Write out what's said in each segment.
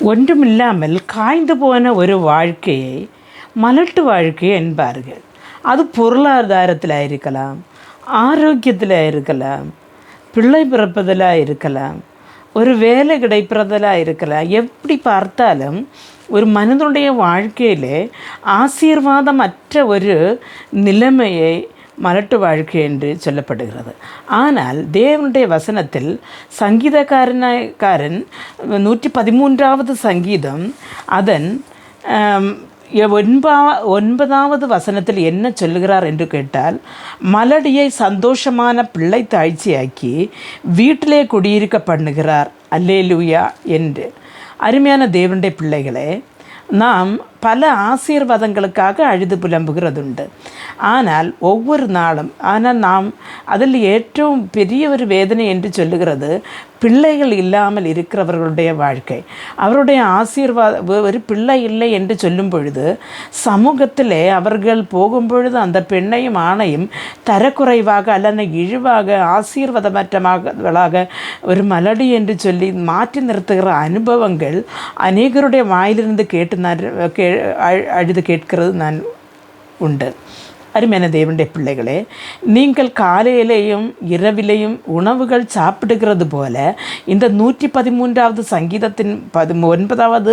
ஒன்றுமில்லாமல் காய்ந்து போன ஒரு வாழ்க்கையை மலட்டு வாழ்க்கை என்பார்கள். அது பொருளாதாரத்தில் இருக்கலாம் ஆரோக்கியத்தில் இருக்கலாம் பிள்ளை பிறப்பதில் இருக்கலாம் ஒரு வேலை கிடைப்பதில் இருக்கலாம். எப்படி பார்த்தாலும் ஒரு மனிதனுடைய வாழ்க்கையில் ஆசீர்வாதமற்ற ஒரு நிலைமையை மலட்டு வாழ்க்கை என்று சொல்லப்படுகிறது. ஆனால் தேவனுடைய வசனத்தில் சங்கீதக்காரனாக்காரன் நூற்றி பதிமூன்றாவது சங்கீதம் அதன் ஒன்பா ஒன்பதாவது வசனத்தில் என்ன சொல்லுகிறார் என்று கேட்டால் மலடியை சந்தோஷமான பிள்ளை தாழ்ச்சியாக்கி வீட்டிலே குடியிருக்க பண்ணுகிறார். அல்லேலூயா என்று. அருமையான தேவனுடைய பிள்ளைகளே நாம் பல ஆசீர்வாதங்களுக்காக அழுது புலம்புகிறதுண்டு. ஆனால் ஒவ்வொரு நாளும் ஆனால் நாம் அதில் ஏற்றவும் பெரிய ஒரு வேதனை என்று சொல்லுகிறது பிள்ளைகள் இல்லாமல் இருக்கிறவர்களுடைய வாழ்க்கை. அவருடைய ஆசீர்வாத ஒரு பிள்ளை இல்லை என்று சொல்லும் பொழுது சமூகத்திலே அவர்கள் போகும் பொழுது அந்த பெண்ணையும் ஆணையும் தரக்குறைவாக அல்லது இழிவாக ஆசீர்வாதமற்றமாக ஒரு மலடி என்று சொல்லி மாற்றி நிறுத்துகிற அனுபவங்கள் அநேகருடைய வாயிலிருந்து கேட்டு கே அழுது கேட்கிறது நான் உண்டு. அருமையான தேவனுடைய பிள்ளைகளே நீங்கள் காலையிலேயும் இரவிலேயும் உணவுகள் சாப்பிடுகிறது போல இந்த நூற்றி பதிமூன்றாவது சங்கீதத்தின் பதி ஒன்பதாவது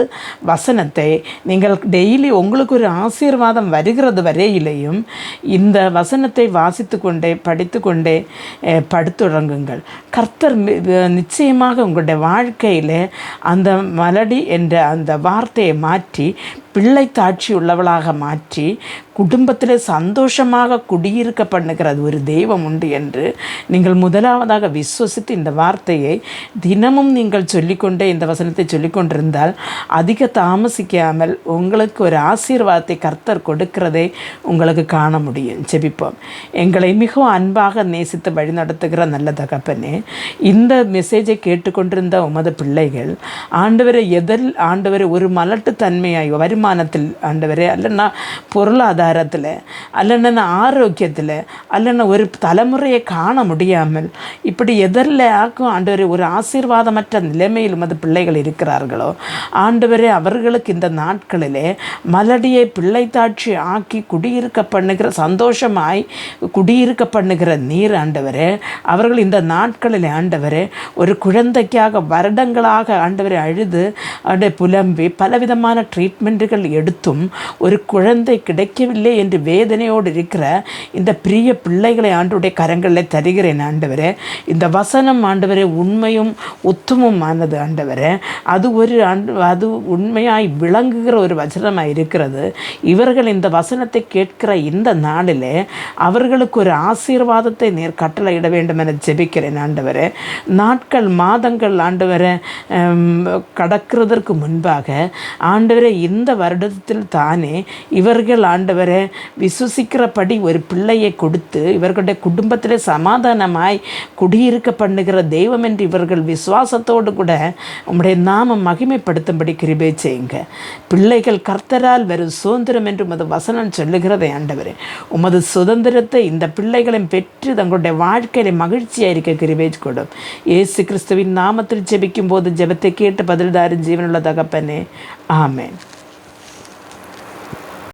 வசனத்தை நீங்கள் டெய்லி உங்களுக்கு ஒரு ஆசீர்வாதம் வருகிறது வரையிலேயும் இந்த வசனத்தை வாசித்து கொண்டே படித்து கொண்டே படுத்துடங்குங்கள். கர்த்தர் நிச்சயமாக உங்களுடைய வாழ்க்கையில் அந்த மலடி என்ற அந்த வார்த்தையை மாற்றி பிள்ளை தாட்சி உள்ளவளாக மாற்றி குடும்பத்தில் சந்தோஷமாக குடியிருக்க பண்ணுகிறது ஒரு தெய்வம் உண்டு என்று நீங்கள் முதலாவதாக விசுவசித்து இந்த வார்த்தையை தினமும் நீங்கள் சொல்லிக்கொண்டே இந்த வசனத்தை சொல்லிக்கொண்டிருந்தால் அதிக தாமசிக்காமல் உங்களுக்கு ஒரு ஆசீர்வாதத்தை கர்த்தர் கொடுக்கிறதை உங்களுக்கு காண முடியும். ஜெபிப்போம். எங்களை மிகவும் அன்பாக நேசித்து வழிநடத்துகிற நல்ல தகப்பனே இந்த மெசேஜை கேட்டுக்கொண்டிருந்த உமது பிள்ளைகள் ஆண்டவரை எதில் ஆண்டவரை ஒரு மலட்டுத்தன்மையாய் வருமானத்தில் ஆண்டவரே அல்லைன்னா பொருளாதாரத்தில் அல்லைன்னா ஆரோக்கியத்தில் அல்லைன்னா ஒரு தலைமுறையை காண முடியாமல் இப்படி எதிரில் ஆக்கும் ஆண்டவரே ஒரு ஆசீர்வாதமற்ற நிலைமையில் உமது பிள்ளைகள் இருக்கிறார்களோ? ஆண்டவரே அவர்களுக்கு இந்த நாட்களிலே மலடியை பிள்ளைத்தாட்சி ஆக்கி குடியிருக்க பண்ணுகிற சந்தோஷமாய் குடியிருக்க பண்ணுகிற நீர் ஆண்டவரே அவர்கள் இந்த நாட்களில் ஆண்டவரே ஒரு குழந்தைக்காக வருடங்களாக ஆண்டவரை அழுது அவருடைய புலம்பி பலவிதமான ட்ரீட்மெண்ட்டுகள் எடுத்தும் ஒரு குழந்தை கிடைக்கவில்லை என்று வேதனையோடு இருக்கிற இந்த பிரிய பிள்ளைகளை ஆண்டுடைய கரங்களில் தருகிறேன் ஆண்டவரே. இந்த வசனம் ஆண்டவரே உண்மையும் உத்தமமானது ஆண்டவரே. அது ஒரு ஆண்டு அது உண்மையாய் விளங்குகிற ஒரு வசனமாக இருக்கிறது. இவர்கள் இந்த வசனத்தை கேட்கிற இந்த நாளிலே அவர்களுக்கு ஒரு ஆசீர்வாதத்தை நேர் கட்டளையிட வேண்டும் என ஜெபிக்கிறேன் ஆண்டவரே. நாட்கள் மாதங்கள் ஆண்டவரை கடக்கிறதற்கு முன்பாக ஆண்டவரே இந்த வருடத்தில் தானே இவர்கள் ஆண்டவரை விசுவசிக்கிறபடி ஒரு பிள்ளையை கொடுத்து இவர்களுடைய குடும்பத்தில் சமாதானமாய் குடியிருக்க பண்ணுகிற தெய்வம் என்று இவர்கள் விசுவாசத்தோடு கூட உம்முடைய நாமம் மகிமைப்படுத்தும்படி கிருபை செய்யுங்க. பிள்ளைகள் கர்த்தரால் வெறும் சுதந்திரம் என்று உமது வசனம் சொல்லுகிறதே ஆண்டவரே உமது சுதந்திரத்தை இந்த பிள்ளைகளையும் பெற்று தங்களுடைய வாழ்க்கையில மகிழ்ச்சியாக இருக்க கிருபை கொடும். ஏசு கிறிஸ்துவின் நாமத்தில் ஜெபிக்கும் போது ஜெபத்தை கேட்டு பதில்தாரின் ஜீவனுள்ள தகப்பனே. ஆமேன்.